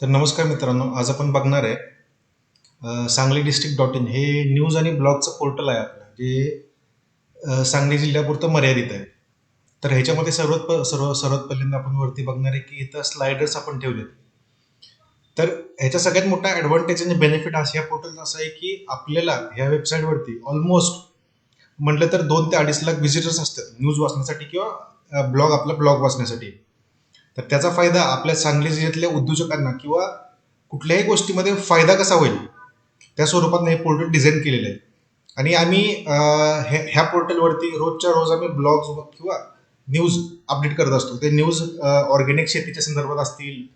तर नमस्कार मित्रांनो आज आपण बघणार आहे सांगली डिस्ट्रिक्ट डॉट इन हे न्यूज आणि ब्लॉगचं पोर्टल आहे आपलं जे सांगली जिल्ह्यापुरतं मर्यादित आहे. तर ह्याच्यामध्ये सर्वात प सर्व सर्वात पहिल्यांदा आपण वरती बघणार आहे की इथं स्लायडर्स आपण ठेवलेत. तर ह्याचा सगळ्यात मोठा ॲडव्हान्टेज आणि बेनिफिट असं या पोर्टलचा असा आहे की आपल्याला ह्या वेबसाईटवरती ऑलमोस्ट म्हटलं तर दोन ते अडीच लाख व्हिजिटर्स असतात न्यूज वाचण्यासाठी किंवा ब्लॉग आपला ब्लॉग वाचण्यासाठी. तर त्याचा फायदा आपल्या सांगली जिल्ह्यातल्या उद्योजकांना किंवा कुठल्याही गोष्टीमध्ये फायदा कसा होईल त्या स्वरूपात हे पोर्टल डिझाईन केलेलं आहे. आणि आम्ही हे ह्या पोर्टलवरती रोजच्या रोज आम्ही ब्लॉग्स किंवा न्यूज अपडेट करत असतो. ते न्यूज ऑर्गॅनिक शेतीच्या संदर्भात असतील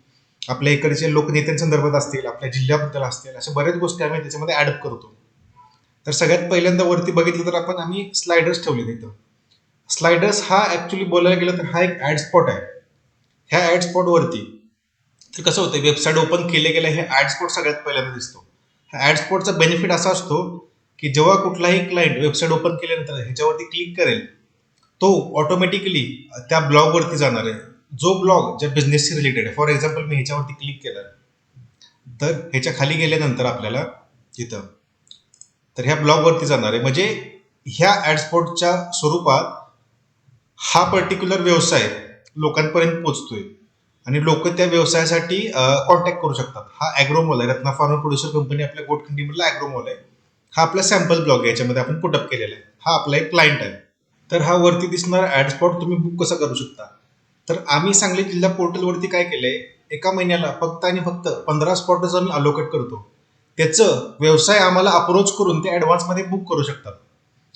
आपल्या इकडचे लोकनेत्यांसंदर्भात असतील आपल्या जिल्ह्याबद्दल असतील अशा बऱ्याच गोष्टी आम्ही त्याच्यामध्ये ॲड करतो. तर सगळ्यात पहिल्यांदा वरती बघितलं तर आपण आम्ही स्लायडर्स ठेवले तिथं स्लायडर्स हा ॲक्च्युली बोलायला गेलं तर हा एक ॲड स्पॉट आहे. ह्या ॲड स्पॉटवरती तर कसं होतं वेबसाईट ओपन केले गेले हे ॲड स्पॉट सगळ्यात पहिल्यांदा दिसतो. ह्या ॲड स्पॉटचा बेनिफिट असा असतो की जेव्हा कुठलाही क्लायंट वेबसाईट ओपन केल्यानंतर ह्याच्यावरती क्लिक करेल तो ऑटोमॅटिकली त्या ब्लॉगवरती जाणार आहे. जो ब्लॉग ज्या बिझनेसशी रिलेटेड आहे. फॉर एक्झाम्पल मी ह्याच्यावरती क्लिक केलं. तर ह्याच्या खाली गेल्यानंतर आपल्याला तिथं तर ह्या ब्लॉगवरती जाणार आहे. म्हणजे ह्या ॲडस्पॉटच्या स्वरूपात हा पर्टिक्युलर व्यवसाय लोकांपर्यंत पोचतोय. आणि लोक त्या व्यवसायासाठी कॉन्टॅक्ट करू शकतात. हा ॲग्रोमॉल आहे. रत्ना फार्मा प्रोड्युसर कंपनी आपल्या गोटखंडीमधला ॲग्रोमॉल आहे. हा आपला सॅम्पल ब्लॉग आहे. याच्यामध्ये आपण पुटअप केलेला आहे. हा आपला एक क्लायंट आहे. तर हा वरती दिसणारा ॲड स्पॉट तुम्ही बुक कसा करू शकता? तर आम्ही सांगली जिल्हा पोर्टलवरती काय केलंय? एका महिन्याला फक्त आणि फक्त पंधरा स्पॉटच आम्ही अलोकेट करतो. त्याचं व्यवसाय आम्हाला अप्रोच करून ते ॲडव्हान्समध्ये बुक करू शकतात.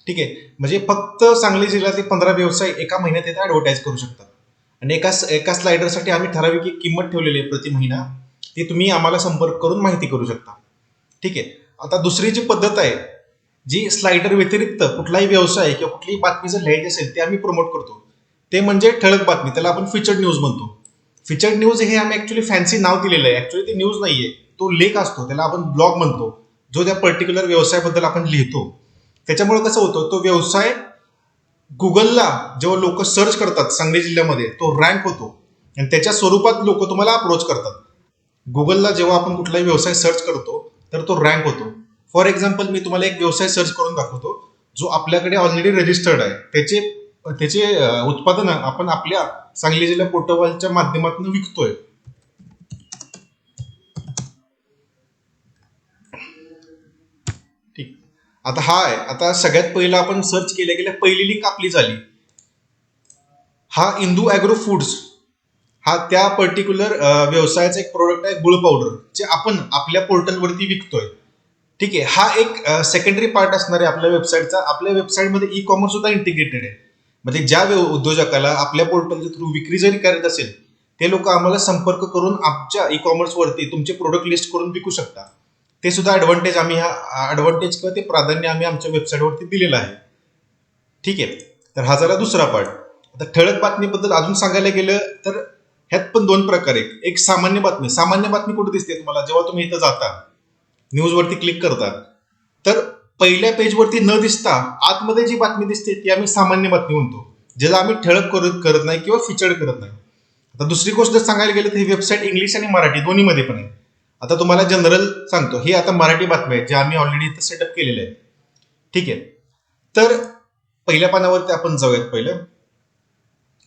ठीक आहे? म्हणजे फक्त सांगली जिल्ह्यातले पंधरा व्यवसाय एका महिन्यात येथे ॲडव्हर्टाईज करू शकतात. आणि एका एका स्लायडरसाठी आम्ही ठराविक एक किंमत ठेवलेली आहे प्रति महिना. ती तुम्ही आम्हाला संपर्क करून माहिती करू शकता. ठीक आहे? आता दुसरी जी पद्धत आहे जी स्लायडर व्यतिरिक्त कुठलाही व्यवसाय किंवा कुठलीही बातमी जर लिहायची असेल ते आम्ही प्रमोट करतो. ते म्हणजे ठळक बातमी त्याला आपण फीचर्ड न्यूज म्हणतो. फीचर्ड न्यूज हे आम्ही ऍक्च्युली फॅन्सी नाव दिलेलं आहे. ऍक्च्युली ते न्यूज नाहीये. तो लेख असतो त्याला आपण ब्लॉग म्हणतो. जो त्या पर्टिक्युलर व्यवसायाबद्दल आपण लिहितो. त्याच्यामुळे कसं होतं तो व्यवसाय गुगलला जेव्हा लोक सर्च करतात सांगली जिल्ह्यामध्ये तो रँक होतो. आणि त्याच्या स्वरूपात लोक तुम्हाला अप्रोच करतात. गुगलला जेव्हा आपण कुठलाही व्यवसाय सर्च करतो तर तो रँक होतो. फॉर एक्झाम्पल मी तुम्हाला एक व्यवसाय सर्च करून दाखवतो जो आपल्याकडे ऑलरेडी रजिस्टर्ड आहे. त्याचे त्याचे उत्पादन उत्पादनं आपण आपल्या सांगली जिल्हा पोर्टलच्या माध्यमातून विकतोय ठीक आता हा आहे. आता सगळ्यात पहिला आपण सर्च केल्या गेल्या पहिली लिंक आपली झाली. हा इंदू ॲग्रो फूड्स. हा त्या पर्टिक्युलर व्यवसायाचा एक प्रोडक्ट आहे गुळ पावडर जे आपण आपल्या पोर्टलवरती विकतोय. ठीक आहे. हा एक सेकंडरी पार्ट असणार आहे आपल्या वेबसाईटचा आपल्या वेबसाईटमध्ये ई कॉमर्स सुद्धा इंटिग्रेटेड आहे. म्हणजे ज्या व्यव- उद्योजकाला आपल्या पोर्टलच्या थ्रू विक्री जरी करत असेल ते लोक आम्हाला संपर्क करून आमच्या ई कॉमर्सवरती तुमचे प्रोडक्ट लिस्ट करून विकू शकता ते सुद्धा ॲडव्हान्टेज आम्ही हा ॲडव्हान्टेज किंवा ते प्राधान्य आम्ही आमच्या वेबसाईटवरती दिलेलं आहे. ठीक आहे? तर हा झाला दुसरा पार्ट आता ठळक बातमीबद्दल अजून सांगायला गेलं तर ह्यात पण दोन प्रकार आहेत. एक सामान्य बातमी. सामान्य बातमी कुठे दिसते तुम्हाला? जेव्हा तुम्ही इथं जाता न्यूजवरती क्लिक करता तर पहिल्या पेजवरती न दिसता आतमध्ये जी बातमी दिसते ती आम्ही सामान्य बातमी म्हणतो. ज्याला आम्ही ठळक करत करत नाही किंवा फीचर करत नाही. आता दुसरी गोष्ट सांगायला गेलं तर ही वेबसाईट इंग्लिश आणि मराठी दोन्हीमध्ये पण आहे. आता तुम्हाला जनरल सांगतो. ही आता मराठी बातमी आहे जे आम्ही ऑलरेडी इथं सेटअप केलेलं आहे. ठीक आहे? तर पहिल्या पानावरती आपण जाऊयात पहिलं.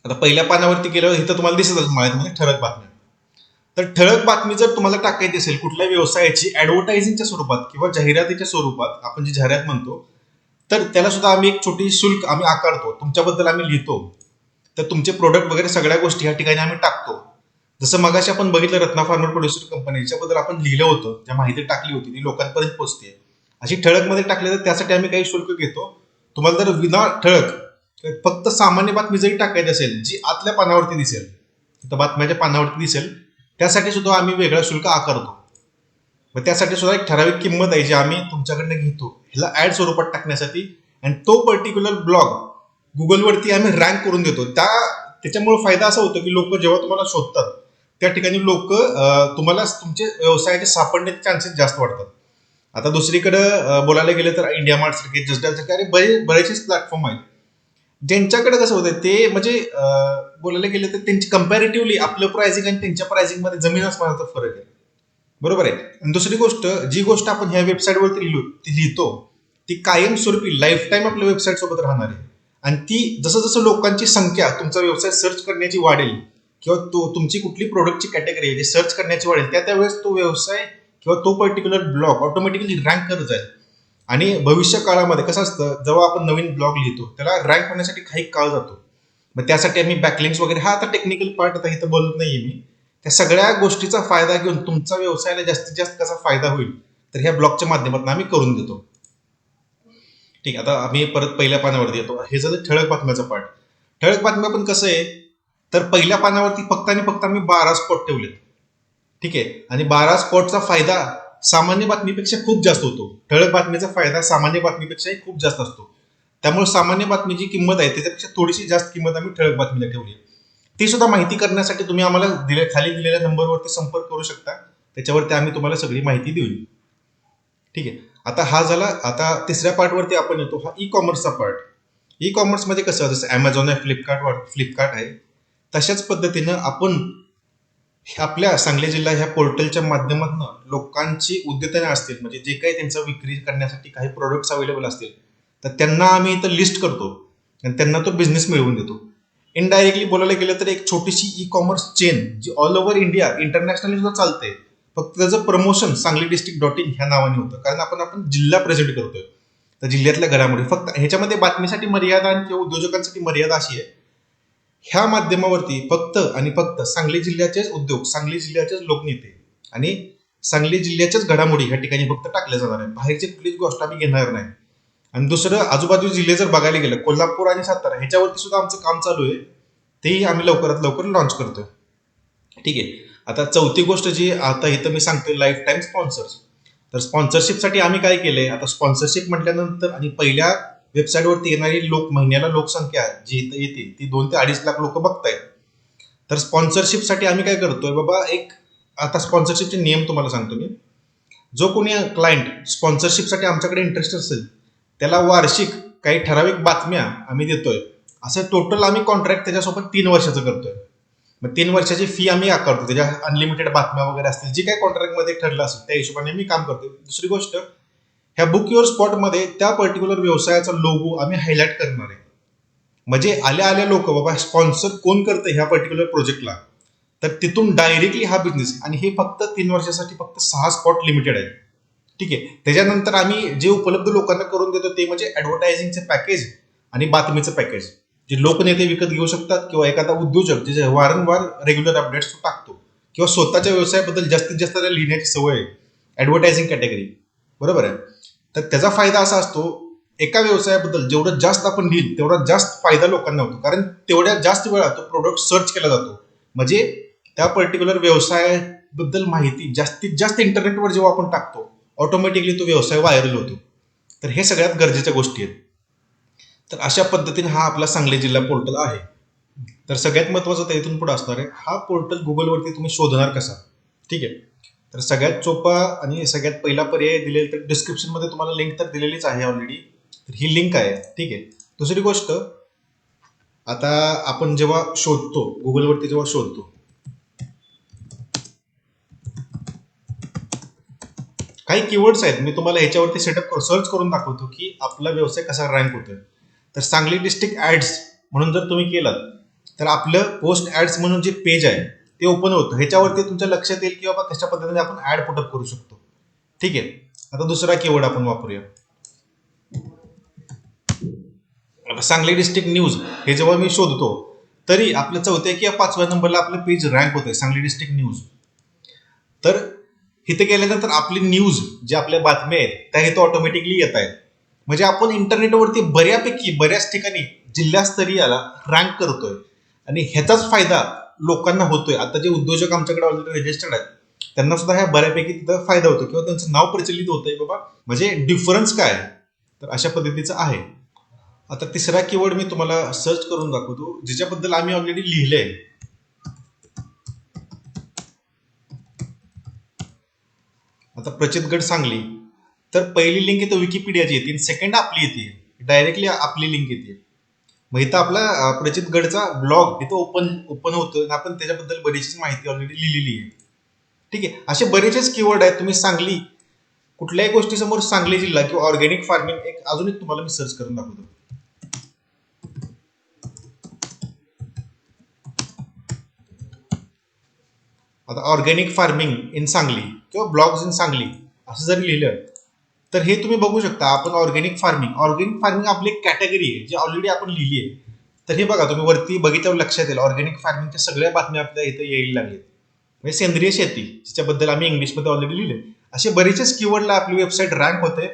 आता पहिल्या पानावरती गेल्यावर इथं तुम्हाला दिसत असेल मराठीमध्ये म्हणजे ठळक बातम्या तर ठळक बातमी जर तुम्हाला टाकायची असेल कुठल्या व्यवसायाची ऍडव्हर्टायझिंगच्या स्वरूपात किंवा जाहिरातीच्या स्वरूपात आपण जी जाहिरात म्हणतो तर त्याला सुद्धा आम्ही एक छोटी शुल्क आम्ही आकारतो. तुमच्याबद्दल आम्ही लिहितो. तर तुमचे प्रोडक्ट वगैरे सगळ्या गोष्टी या ठिकाणी आम्ही टाकतो. जसं मगाशी आपण बघितलं रत्ना फार्मर प्रोड्युसर कंपनी याच्याबद्दल आपण लिहिलं होतं ज्या माहिती टाकली होती ती लोकांपर्यंत पोहोचते. अशी ठळकमध्ये टाकले तर त्यासाठी आम्ही काही शुल्क घेतो. तुम्हाला जर विना ठळक फक्त सामान्य बातमी जरी टाकायची असेल जी आतल्या पानावरती दिसेल तर बातम्याच्या पानावरती दिसेल त्यासाठी सुद्धा आम्ही वेगळा शुल्क आकारतो. मग त्यासाठी सुद्धा एक ठराविक किंमत आहे जी आम्ही तुमच्याकडनं घेतो. ह्याला ऍड स्वरूपात टाकण्यासाठी आणि तो पर्टिक्युलर ब्लॉग गुगलवरती आम्ही रँक करून देतो. त्या त्याच्यामुळे फायदा असा होतो की लोक जेव्हा तुम्हाला शोधतात त्या ठिकाणी लोक तुम्हाला तुमचे व्यवसायाचे सापडण्याचे चान्सेस जास्त वाढतात. आता दुसरीकडं बोलायला गेलं तर इंडिया मार्ट सारखे जसडाल सारखे अरे बरे बरेचसेच प्लॅटफॉर्म आहेत. ज्यांच्याकडे कसं होतं ते म्हणजे बोलायला गेलं तर त्यांची कम्पॅरेटिव्हली आपलं प्राइसिंग आणि त्यांच्या प्राइसिंगमध्ये जमीन आसमानाचा फरक आहे. बरोबर आहे? आणि दुसरी गोष्ट जी गोष्ट आपण ह्या वेबसाईटवरती लिहिलो ती लिहितो ती कायमस्वरूपी लाईफ टाईम आपल्या वेबसाईट सोबत राहणार आहे. आणि ती जसं जसं लोकांची संख्या तुमचा व्यवसाय सर्च करण्याची वाढेल किंवा तो तुमची कुठली प्रोडक्टची कॅटेगरी आहे जी सर्च करण्याची वाढेल त्या त्यावेळेस तो व्यवसाय किंवा तो पर्टिक्युलर ब्लॉग ऑटोमॅटिकली रँक करत जाईल. आणि भविष्य काळामध्ये कसं असतं जेव्हा आपण नवीन ब्लॉग लिहितो त्याला रँक होण्यासाठी काही काळ जातो. मग त्यासाठी आम्ही बॅकलिंग्स वगैरे हा आता टेक्निकल पार्ट आता इथं बोलत नाही मी. त्या सगळ्या गोष्टीचा फायदा घेऊन तुमचा व्यवसायाला जास्तीत जास्त कसा फायदा होईल तर ह्या ब्लॉगच्या माध्यमातून आम्ही करून देतो. ठीक आहे आता आम्ही परत पहिल्या पानावरती येतो. हे झालं ठळक बातम्याचा पार्ट ठळक बातम्या पण कसं आहे तर पहिल्या पानावरती फक्त आणि फक्त आम्ही बारा स्पॉट ठेवलेत. ठीक आहे? आणि बारा स्पॉटचा फायदा सामान्य बातमीपेक्षा खूप जास्त होतो. ठळक बातमीचा फायदा सामान्य बातमीपेक्षाही खूप जास्त असतो. त्यामुळे सामान्य बातमीची किंमत आहे त्याच्यापेक्षा थोडीशी जास्त किंमत आम्ही ठळक बातमीला ठेवली ती सुद्धा माहिती करण्यासाठी तुम्ही आम्हाला दिले खाली दिलेल्या नंबरवरती संपर्क करू शकता. त्याच्यावरती आम्ही तुम्हाला सगळी माहिती देऊ ठीक आहे? आता हा झाला आता तिसऱ्या पार्टवरती आपण येतो हा ई कॉमर्सचा पार्ट ई कॉमर्समध्ये कसं जसं ॲमेझॉन आहे फ्लिपकार्ट फ्लिपकार्ट आहे. तशाच पद्धतीनं आपण आपल्या सांगली जिल्हा ह्या पोर्टलच्या माध्यमातून लोकांची उद्योजने असतील म्हणजे जे काही त्यांचा विक्री करण्यासाठी काही प्रोडक्ट्स अवेलेबल असतील तर त्यांना आम्ही इथं लिस्ट करतो आणि त्यांना तो बिझनेस मिळवून देतो. इनडायरेक्टली बोलायला गेलं तर एक छोटीशी ई कॉमर्स चेन जी ऑल ओव्हर इंडिया इंटरनॅशनली सुद्धा चालते. फक्त त्याचं promotion Sangli district dot in ह्या नावाने होतं. कारण आपण आपण जिल्हा प्रेझेंट करतोय. तर जिल्ह्यातल्या घडामोडी. फक्त ह्याच्यामध्ये बातमीसाठी मर्यादा आणि किंवा उद्योजकांसाठी मर्यादा अशी आहे ह्या माध्यमावरती फक्त आणि फक्त सांगली जिल्ह्याचेच उद्योग सांगली जिल्ह्याचेच लोकनेते आणि सांगली जिल्ह्याच्याच घडामोडी ह्या ठिकाणी फक्त टाकल्या जाणार आहे बाहेरची कुठलीच गोष्ट आम्ही घेणार नाही. आणि दुसरं आजूबाजू जिल्हे जर बघायला गेलं कोल्हापूर आणि सातारा ह्याच्यावरती सुद्धा आमचं काम चालू आहे. तेही आम्ही लवकरात लवकर लॉन्च करतोय. ठीक आहे. आता चौथी गोष्ट जी आता इथं मी सांगतोय लाईफ टाईम स्पॉन्सर्स तर स्पॉन्सरशिपसाठी आम्ही काय केलंय? आता स्पॉन्सरशिप म्हटल्यानंतर आणि पहिल्या वेबसाईटवरती येणारी लोक महिन्याला लोकसंख्या जी इथं येते ती दोन ते अडीच लाख लोक बघतायत. तर स्पॉन्सरशिपसाठी आम्ही काय करतोय बाबा एक आता स्पॉन्सरशिपचे नियम तुम्हाला सांगतो मी. जो कोणी क्लायंट स्पॉन्सरशिपसाठी आमच्याकडे इंटरेस्ट असेल त्याला वार्षिक काही ठराविक बातम्या आम्ही देतोय. असं टोटल आम्ही कॉन्ट्रॅक्ट त्याच्यासोबत तीन वर्षाचं करतोय. मग तीन वर्षाची फी आम्ही आकारतो त्याच्या अनलिमिटेड बातम्या वगैरे असतील जी काही कॉन्ट्रॅक्टमध्ये ठरलं असेल त्या हिशोबाने मी काम करतो दुसरी गोष्ट ह्या बुक युअर स्पॉटमध्ये त्या पर्टिक्युलर व्यवसायाचा लोगो आम्ही हायलाईट करणार आहे. म्हणजे आल्या आल्या लोक बाबा स्पॉन्सर कोण करतं ह्या पर्टिक्युलर प्रोजेक्टला तर तिथून डायरेक्टली हा बिझनेस आणि हे फक्त तीन वर्षासाठी फक्त सहा स्पॉट लिमिटेड आहे. ठीक आहे? त्याच्यानंतर आम्ही जे उपलब्ध लोकांना करून देतो ते म्हणजे ॲडव्हर्टायझिंगचे पॅकेज आणि बातमीचं पॅकेज जे लोकनेते विकत घेऊ शकतात किंवा एखादा उद्योजक जे वारंवार रेग्युलर अपडेट्स टाकतो किंवा स्वतःच्या व्यवसायाबद्दल जास्तीत जास्त लिहिण्याची सवय आहे. ॲडव्हर्टायझिंग कॅटेगरी बरोबर आहे? तर त्याचा फायदा असा असतो एका व्यवसायाबद्दल जेवढं जास्त आपण लिहिल तेवढा जास्त फायदा लोकांना होतो. कारण तेवढ्या जास्त वेळा तो प्रोडक्ट सर्च केला जातो. म्हणजे त्या पर्टिक्युलर व्यवसायाबद्दल माहिती जास्तीत जास्त इंटरनेटवर जेव्हा आपण टाकतो ऑटोमॅटिकली तो व्यवसाय व्हायरल होतो. तर हे सगळ्यात गरजेच्या गोष्टी आहेत. तर अशा पद्धतीने हा आपला सांगली जिल्हा पोर्टल आहे. तर सगळ्यात महत्त्वाचं तर इथून पुढे असणार आहे हा पोर्टल गुगलवरती तुम्ही शोधणार कसा? ठीक आहे. तर सगळ्यात सोपा आणि सगळ्यात पहिला पर्याय दिलेला तर डिस्क्रिप्शनमध्ये तुम्हाला लिंक तर दिलेलीच आहे ऑलरेडी तर ही लिंक आहे. ठीक आहे. दुसरी गोष्ट आता आपण जेव्हा शोधतो गुगलवरती जेव्हा शोधतो काही कीवर्ड्स आहेत. मी तुम्हाला ह्याच्यावरती सेटअप करू सर्च करून दाखवतो की आपला व्यवसाय कसा रँक होतोय. तर सांगली डिस्ट्रिक्ट ॲड्स म्हणून जर तुम्ही केलात तर आपलं पोस्ट ॲड्स म्हणून जे पेज आहे ते ओपन होतं. ह्याच्यावरती तुमच्या लक्षात येईल की बाबा कशा पद्धतीने आपण ॲड पुटअप करू शकतो. ठीक आहे. आता दुसरा कीवर्ड आपण वापरूया. सांगली डिस्ट्रिक्ट न्यूज हे जेव्हा मी शोधतो तरी आपल्या चौथ्या किंवा पाचव्या नंबरला आपलं पेज रँक होतंय सांगली डिस्ट्रिक्ट न्यूज तर इथे गेल्यानंतर आपली न्यूज जे आपल्या बातम्या आहेत त्या इथं ऑटोमॅटिकली येत आहेत. म्हणजे आपण इंटरनेटवरती बऱ्यापैकी बऱ्याच ठिकाणी जिल्हास्तरीयाला रँक करतोय. आणि ह्याचाच फायदा लोकांना होतोय. आता जे उद्योजक आमच्याकडे ऑलरेडी रजिस्टर्ड आहेत त्यांना सुद्धा ह्या बऱ्यापैकी तिथं फायदा होतो. किंवा त्यांचं नाव प्रचलित होतंय बाबा. म्हणजे डिफरन्स काय तर अशा पद्धतीचं आहे. आता तिसरा कीवर्ड मी तुम्हाला सर्च करून दाखवतो ज्याच्याबद्दल आम्ही ऑलरेडी लिहिलंय. आता प्रचितगड सांगली. तर पहिली लिंक येते विकिपीडियाची येते सेकंड आपली येते. डायरेक्टली आपली लिंक येते. मग इथं आपला प्रचित प्रचितगडचा ब्लॉग इथं ओपन ओपन होतो आणि आपण त्याच्याबद्दल बरीचशी माहिती ऑलरेडी लिहिलेली आहे. ठीक आहे? असे बरेचसेच कीवर्ड आहेत तुम्ही सांगली कुठल्याही गोष्टीसमोर सांगली जिल्हा किंवा ऑर्गॅनिक फार्मिंग एक अजून एक तुम्हाला मी सर्च करून दाखवतो. आता ऑर्गॅनिक फार्मिंग इन सांगली किंवा ब्लॉग्स इन सांगली असं जरी लिहिलं तर हे तुम्ही बघू शकता आपण ऑर्गॅनिक फार्मिंग ऑर्गॅनिक फार्मिंग आपली एक कॅटेगरी आहे जी ऑलरेडी आपण लिहिली आहे. तर हे बघा तुम्ही वरती बघितल्यावर लक्षात येईल ऑर्गॅनिक फार्मिंगच्या सगळ्या बातम्या आपल्या इथं यायला लागलेत म्हणजे सेंद्रिय शेती जिच्याबद्दल आम्ही इंग्लिशमध्ये ऑलरेडी लिहिले असे बरेचसेच कीवर्डला आपली वेबसाईट रँक होते.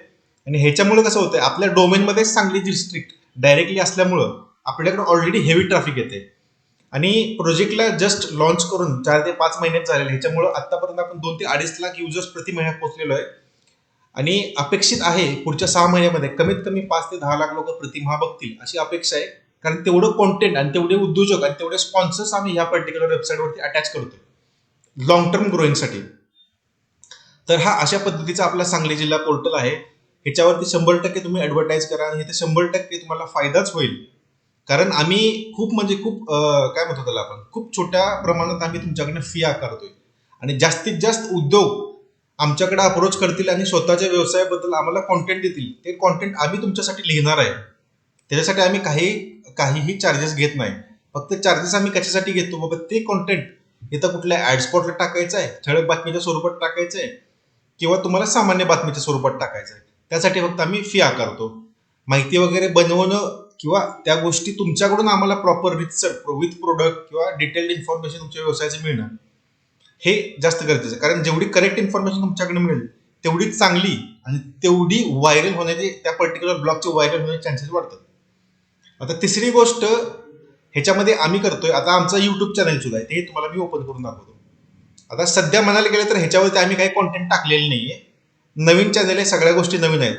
आणि ह्याच्यामुळे कसं होतं आपल्या डोमेनमध्येच सांगली डिस्ट्रिक्ट डायरेक्टली असल्यामुळं आपल्याकडे ऑलरेडी हेवी ट्रॅफिक येते आणि प्रोजेक्टला जस्ट लॉन्च करून चार ते पाच महिन्यात झालेले ह्याच्यामुळं आतापर्यंत आपण दोन ते अडीच लाख युजर्स प्रति महिन्यात पोहोचलेलो आहे. आणि अपेक्षित आहे पुढच्या सहा महिन्यामध्ये कमीत कमी पाच ते दहा लाख लोक प्रतिमा बघतील अशी अपेक्षा आहे. कारण तेवढं कॉन्टेंट आणि तेवढे उद्योजक आणि तेवढे स्पॉन्सर्स आम्ही ह्या पर्टिक्युलर वेबसाईटवरती अटॅच करतो लॉंग टर्म ग्रोईंगसाठी तर हा अशा पद्धतीचा आपला सांगली जिल्हा पोर्टल आहे. ह्याच्यावरती शंभर टक्के तुम्ही ॲडव्हर्टाईज करा आणि इथे शंभर टक्के तुम्हाला फायदाच होईल. कारण आम्ही खूप म्हणजे खूप काय म्हणतो त्याला आपण? खूप छोट्या प्रमाणात आम्ही तुमच्याकडनं फी आकारतोय आणि जास्तीत जास्त उद्योग आमच्याकडे अप्रोच करतील आणि स्वतःच्या व्यवसायाबद्दल आम्हाला कॉन्टेंट देतील. ते कॉन्टेंट आम्ही तुमच्यासाठी लिहिणार आहे. त्याच्यासाठी आम्ही काही काहीही चार्जेस घेत नाही. फक्त चार्जेस आम्ही कशासाठी घेतो? बाबा ते कॉन्टेंट इथं कुठल्या ऍड स्पॉटला टाकायचं आहे? ठळक बातमीच्या स्वरूपात टाकायचं आहे? किंवा तुम्हाला सामान्य बातमीच्या स्वरूपात टाकायचं आहे? त्यासाठी फक्त आम्ही फी आकारतो. माहिती वगैरे बनवणं किंवा त्या गोष्टी तुमच्याकडून आम्हाला प्रॉपर रितसर विथ प्रोडक्ट किंवा डिटेल्ड इन्फॉर्मेशन तुमच्या व्यवसायाचं मिळणं. हे जास्त गरजेचं आहे. कारण जेवढी करेक्ट इन्फॉर्मेशन तुमच्याकडे मिळेल तेवढी चांगली आणि तेवढी व्हायरल होण्याची त्या पर्टिक्युलर ब्लॉगचे व्हायरल होण्याचे चान्सेस वाढतात. आता तिसरी गोष्ट ह्याच्यामध्ये आम्ही करतोय आता आमचा युट्यूब चॅनल सुद्धा आहे ते तुम्हाला मी ओपन करून दाखवतो. आता सध्या म्हणायला गेलं तर ह्याच्यावरती आम्ही काही कॉन्टेंट टाकलेले नाही आहे नवीन चॅनल आहे सगळ्या गोष्टी नवीन आहेत.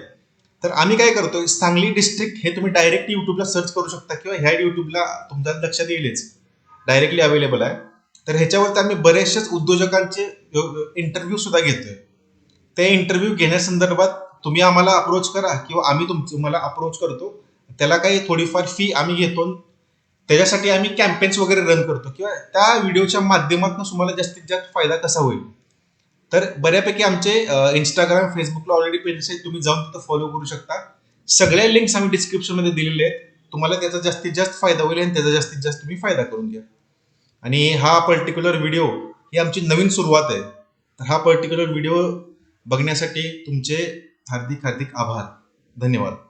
तर आम्ही काय करतोय सांगली डिस्ट्रिक्ट हे तुम्ही डायरेक्ट युट्यूबला सर्च करू शकता किंवा ह्या युट्यूबला तुमच्या लक्षात येईलच. डायरेक्टली अवेलेबल आहे. तर ह्याच्यावरती आम्ही बऱ्याचशाच उद्योजकांचे इंटरव्ह्यू सुद्धा घेतोय. ते इंटरव्ह्यू घेण्यासंदर्भात तुम्ही आम्हाला अप्रोच करा किंवा आम्ही तुम तुम्हाला अप्रोच करतो. त्याला काही थोडीफार फी आम्ही घेतो त्याच्यासाठी आम्ही कॅम्पेन्स वगैरे रन करतो किंवा त्या व्हिडिओच्या माध्यमातून तुम्हाला जास्तीत जास्त फायदा कसा होईल? तर बऱ्यापैकी आमचे इंस्टाग्राम फेसबुकला ऑलरेडी पेजेस आहेत. तुम्ही जाऊन तिथं फॉलो करू शकता. सगळ्या लिंक्स आम्ही डिस्क्रिप्शनमध्ये दिलेले आहेत. तुम्हाला त्याचा जास्तीत जास्त फायदा होईल आणि त्याचा जास्तीत जास्त तुम्ही फायदा करून घ्या. आणि हा पर्टिक्युलर व्हिडिओ ही आमची नवीन सुरुवात आहे. तर हा पर्टिक्युलर व्हिडिओ बघण्यासाठी तुमचे हार्दिक हार्दिक आभार. धन्यवाद.